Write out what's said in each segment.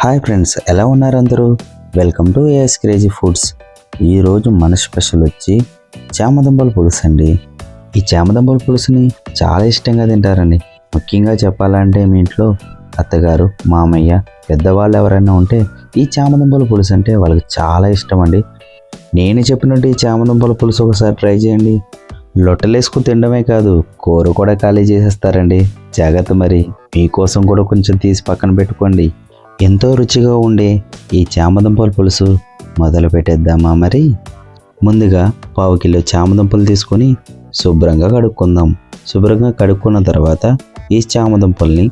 Hi friends ఎలా ఉన్నారు అందరూ? Welcome to AS crazy foods ఈరోజు మన స్పెషల్ వచ్చి చామదుంపల పులుసు అండి. ఈ చామదంబల పులుసుని చాలా ఇష్టంగా తింటారండి. ముఖ్యంగా చెప్పాలంటే మీ ఇంట్లో అత్తగారు మామయ్య పెద్దవాళ్ళు ఎవరైనా ఉంటే ఈ చామదంబల పులుసు అంటే వాళ్ళకి చాలా ఇష్టం అండి నేను చెప్పినట్టు ఈ చామదుంపల పులుసు ఒకసారి ట్రై చేయండి. లొట్టలేసుకు తినడమే కాదు కూర కూడా ఖాళీ చేసేస్తారండి. జాగ్రత్త మరి మీకోసం కూడా కొంచెం తీసి పక్కన పెట్టుకోండి. ఎంతో రుచిగా ఉండే ఈ చామదుంపల పులుసు మొదలు పెట్టేద్దామా మరి? ముందుగా పావు కిలో చామదుంపలు తీసుకొని శుభ్రంగా కడుక్కుందాం. శుభ్రంగా కడుక్కున్న తర్వాత ఈ చామదుంపల్ని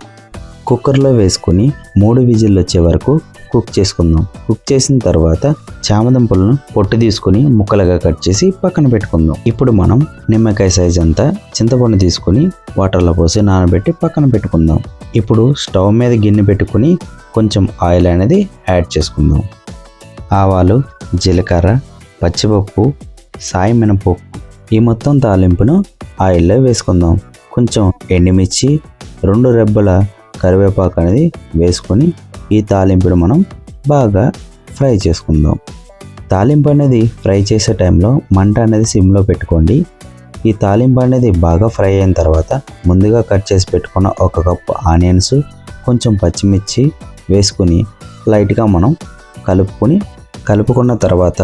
కుక్కర్లో వేసుకొని మూడు విజిల్లు వచ్చే వరకు కుక్ చేసుకుందాం. కుక్ చేసిన తర్వాత చామదుంపలను పొట్టు తీసుకొని ముక్కలుగా కట్ చేసి పక్కన పెట్టుకుందాం. ఇప్పుడు మనం నిమ్మకాయ సైజ్ అంతా చింతపండు తీసుకొని వాటర్లో పోసి నానబెట్టి పక్కన పెట్టుకుందాం. ఇప్పుడు స్టవ్ మీద గిన్నె పెట్టుకొని కొంచెం ఆయిల్ అనేది యాడ్ చేసుకుందాం. ఆవాలు జీలకర్ర పచ్చిపప్పు సాయి మినపప్పు ఈ మొత్తం తాలింపును ఆయిల్లో వేసుకుందాం. కొంచెం ఎండుమిర్చి రెండు రెబ్బల కరివేపాకు అనేది వేసుకొని ఈ తాలింపును మనం బాగా ఫ్రై చేసుకుందాం. తాలింపు అనేది ఫ్రై చేసే టైంలో మంట అనేది సిమ్లో పెట్టుకోండి. ఈ తాలింపు అనేది బాగా ఫ్రై అయిన తర్వాత ముందుగా కట్ చేసి పెట్టుకున్న ఒక కప్పు ఆనియన్స్ కొంచెం పచ్చిమిర్చి వేసుకుని లైట్గా మనం కలుపుకొని కలుపుకున్న తర్వాత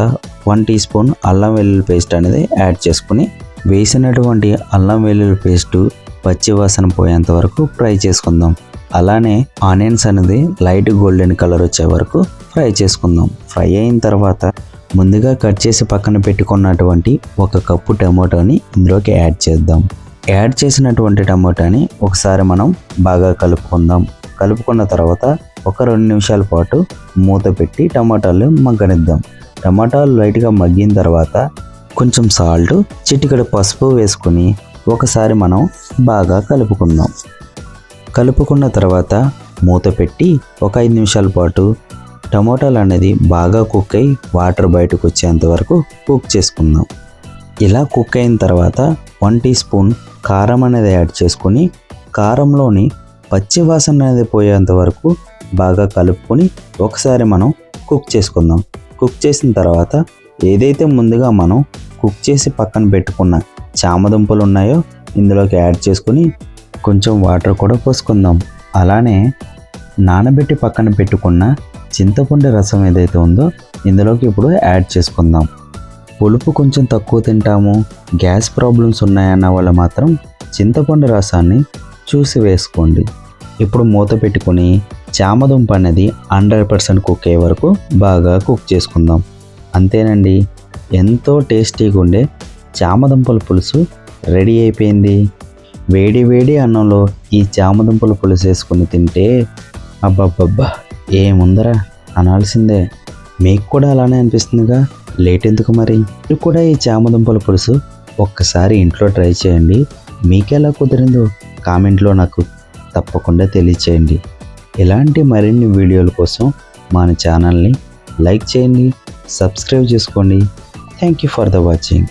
వన్ టీ స్పూన్ అల్లం వెల్లుల్లి పేస్ట్ అనేది యాడ్ చేసుకుని వేసినటువంటి అల్లం వెల్లుల్లి పేస్టు పచ్చివాసన పోయేంత వరకు ఫ్రై చేసుకుందాం. అలానే ఆనియన్స్ అనేది లైట్ గోల్డెన్ కలర్ వచ్చే వరకు ఫ్రై చేసుకుందాం. ఫ్రై అయిన తర్వాత ముందుగా కట్ చేసి పక్కన పెట్టుకున్నటువంటి ఒక కప్పు టమాటోని ఇందులోకి యాడ్ చేద్దాం. యాడ్ చేసినటువంటి టమాటాని ఒకసారి మనం బాగా కలుపుకుందాం. కలుపుకున్న తర్వాత ఒక రెండు నిమిషాల పాటు మూత పెట్టి టమాటాలు మగ్గనిద్దాం. టమాటాలు లైట్గా మగ్గిన తర్వాత కొంచెం సాల్ట్ చిటికెడు పసుపు వేసుకొని ఒకసారి మనం బాగా కలుపుకుందాం. కలుపుకున్న తర్వాత మూత పెట్టి ఒక ఐదు నిమిషాల పాటు టమోటాలు అనేది బాగా కుక్ అయి వాటర్ బయటకు వచ్చేంత వరకు కుక్ చేసుకుందాం. ఇలా కుక్ అయిన తర్వాత వన్ టీ స్పూన్ కారం అనేది యాడ్ చేసుకొని కారంలోని పచ్చి వాసన అనేది పోయేంత వరకు బాగా కలుపుకొని ఒకసారి మనం కుక్ చేసుకుందాం. కుక్ చేసిన తర్వాత ఏదైతే ముందుగా మనం కుక్ చేసి పక్కన పెట్టుకున్న చామదుంపలు ఉన్నాయో ఇందులోకి యాడ్ చేసుకొని కొంచెం వాటర్ కూడా పోసుకుందాం. అలానే నానబెట్టి పక్కన పెట్టుకున్న చింతపండు రసం ఏదైతే ఉందో ఇందులోకి ఇప్పుడు యాడ్ చేసుకుందాం. పులుపు కొంచెం తక్కువ తింటాము. గ్యాస్ ప్రాబ్లమ్స్ ఉన్నాయన్న వాళ్ళు మాత్రం చింతపండు రసాన్ని చూసి వేసుకోండి. ఇప్పుడు మూత పెట్టుకుని చామదుంప అనేది హండ్రెడ్ పర్సెంట్ కుక్ అయ్యే వరకు బాగా కుక్ చేసుకుందాం. అంతేనండి. ఎంతో టేస్టీగా ఉండే చామదుంపల పులుసు రెడీ అయిపోయింది. వేడి వేడి అన్నంలో ఈ చామదుంపల పులుసేసుకుని తింటే అబ్బబ్బబ్బా ఏముందరా? అనాల్సిందే. మీకు కూడా అలానే అనిపిస్తుందిగా? లేట్ ఎందుకు మరి? మీరు కూడా ఈ చామదుంపల పులుసు ఒక్కసారి ఇంట్లో ట్రై చేయండి. మీకు ఎలా కుదిరిందో కామెంట్లో నాకు తప్పకుండా తెలియచేయండి. ఇలాంటి మరిన్ని వీడియోల కోసం మన ఛానల్ని లైక్ చేయండి సబ్స్క్రైబ్ చేసుకోండి. Thank you for the watching.